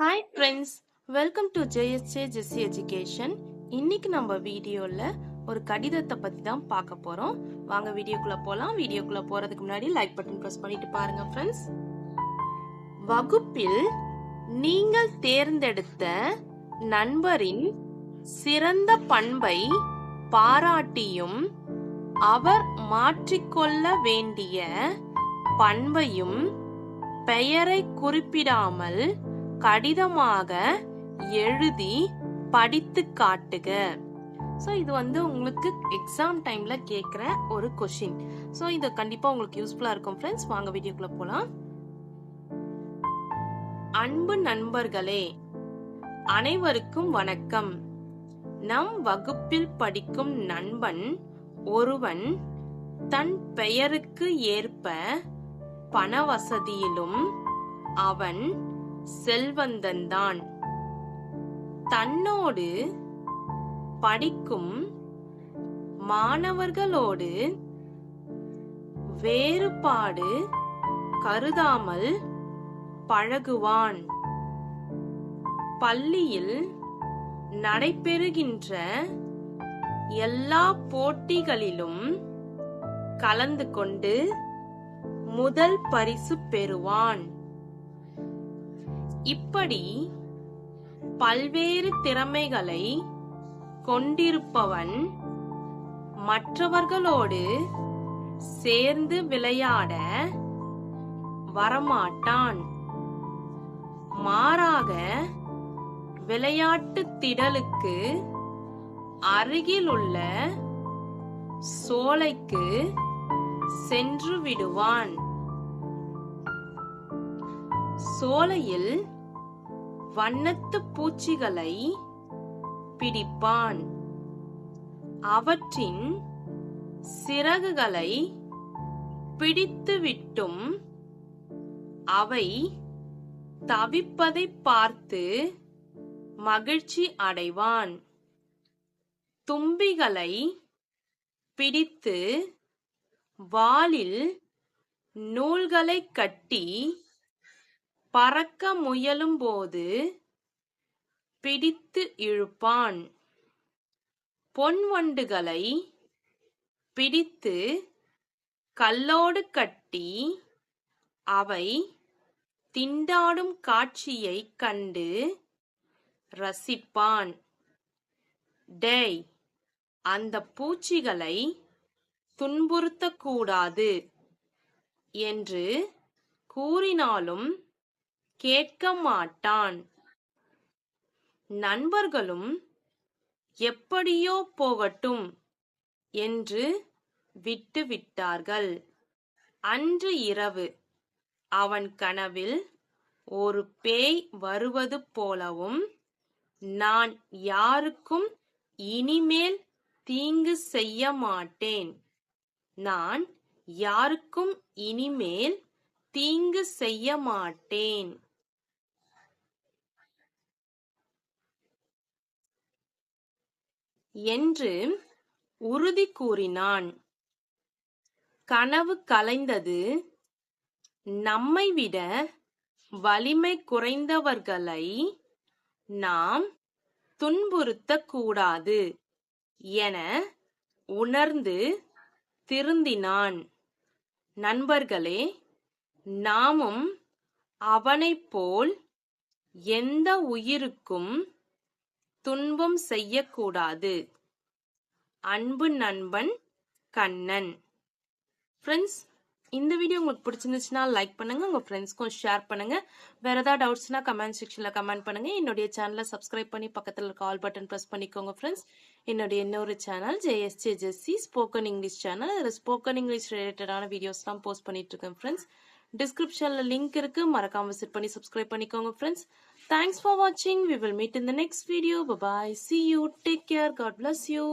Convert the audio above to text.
Hi friends welcome to JSJ Jessy education இன்னைக்கு நம்ம வீடியோவில் ஒரு கடிதத்தை பற்றி தான் பார்க்க போகிறோம் வாங்க வீடியோக்குள்ளே போகலாம் வீடியோக்குள்ளே போகிறதுக்கு முன்னாடி லைக் பட்டன் ப்ரெஸ் பண்ணிட்டு பாருங்க ஃப்ரெண்ட்ஸ் வகுப்பில் நீங்கள் தேர்ந்தெடுத்த நண்பரின் சிறந்த பண்பை பாராட்டியும் அவர் மாற்றிக்கொள்ள வேண்டிய பண்பையும் பெயரை குறிப்பிடாமல் கடிதமாக எழுதி படித்து காட்டுக. ஸோ இது வந்து உங்களுக்கு எக்ஸாம் டைம்ல கேட்குற ஒரு கொஷின் ஸோ இது கண்டிப்பா உங்களுக்கு யூஸ்ஃபுல்லா இருக்கும் ஃப்ரெண்ட்ஸ் வாங்க வீடியோக்குள்ள போலாம். அன்பு நண்பர்களே அனைவருக்கும் வணக்கம். நம் வகுப்பில் படிக்கும் நண்பன் ஒருவன் தன் பெயருக்கு ஏற்ப பண வசதியிலும் அவன் செல்வந்தன்தான் தன்னோடு படிக்கும் மாணவர்களோடு வேறுபாடு கருதாமல் பழகுவான். பள்ளியில் நடைபெறுகின்ற எல்லா போட்டிகளிலும் கலந்து கொண்டு முதல் பரிசு பெறுவான். இப்படி பல்வேறு திறமைகளை கொண்டிருப்பவன் மற்றவர்களோடு சேர்ந்து விளையாட வரமாட்டான். மாறாக விளையாட்டு திடலுக்கு அருகிலுள்ள சோலைக்கு சென்று விடுவான். சோலையில் வண்ணத்து பூச்சிகளை பிடிப்பான். அவற்றின் சிறகுகளை பிடித்துவிட்டும் அவை தவிப்பதை பார்த்து மகிழ்ச்சி அடைவான். தும்பிகளை பிடித்து வாளில் நூல்களை கட்டி பறக்க முயலும்போது பிடித்து இழுப்பான். பொன்வண்டுகளை பிடித்து கல்லோடு கட்டி அவை திண்டாடும் காட்சியை கண்டு ரசிப்பான். டேய் அந்த பூச்சிகளை துன்புறுத்தக்கூடாது என்று கூறினாலும் கேட்க மாட்டான் நண்பர்களும் எப்படியோ போகட்டும் என்று விட்டுவிட்டார்கள். அன்று இரவு அவன் கனவில் ஒரு பேய் வருவது போலவும் நான் யாருக்கும் இனிமேல் தீங்கு செய்ய மாட்டேன். நான் யாருக்கும் இனிமேல் தீங்கு செய்ய மாட்டேன். என்று உறுதி கூறினான். கனவு கலைந்தது நம்மை விட வலிமை குறைந்தவர்களை நாம் துன்புறுத்தக்கூடாது என உணர்ந்து திருந்தினான். நண்பர்களே நாமும் அவனைப் போல் எந்த உயிருக்கும் துன்பம் செய்யக்கூடாது. அன்பு நண்பன் கண்ணன். ஃப்ரெண்ட்ஸ் இந்த வீடியோ உங்களுக்கு பிடிச்சிருந்துச்சுன்னா லைக் பண்ணுங்க உங்க ஃப்ரெண்ட்ஸ்க்கும் ஷேர் பண்ணுங்க. வேற ஏதாவது டவுட்ஸ்னா கமெண்ட் செக்ஷன்ல கமெண்ட் பண்ணுங்க. என்னுடைய சேனலை சப்ஸ்கிரைப் பண்ணி பக்கத்தில் இருக்க ஆல் பட்டன் ப்ரெஸ் பண்ணிக்கோங்க ஃப்ரெண்ட்ஸ் என்னுடைய இன்னொரு channel JSJ Jessy spoken English channel அதில் ஸ்போக்கன் இங்கிலீஷ் ரிலேட்டடான வீடியோஸ்லாம் போஸ்ட் பண்ணிட்டு இருக்கேன் ஃப்ரெண்ட்ஸ் டிஸ்கிரிப்ஷன்ல லிங்க் இருக்கு. மறக்காம விசிட் பண்ணி சப்ஸ்கிரைப் பண்ணிக்கோங்க ஃப்ரெண்ட்ஸ் தேங்க்ஸ் ஃபார் வாட்சிங் we will meet in the next video bye bye see you take care God bless you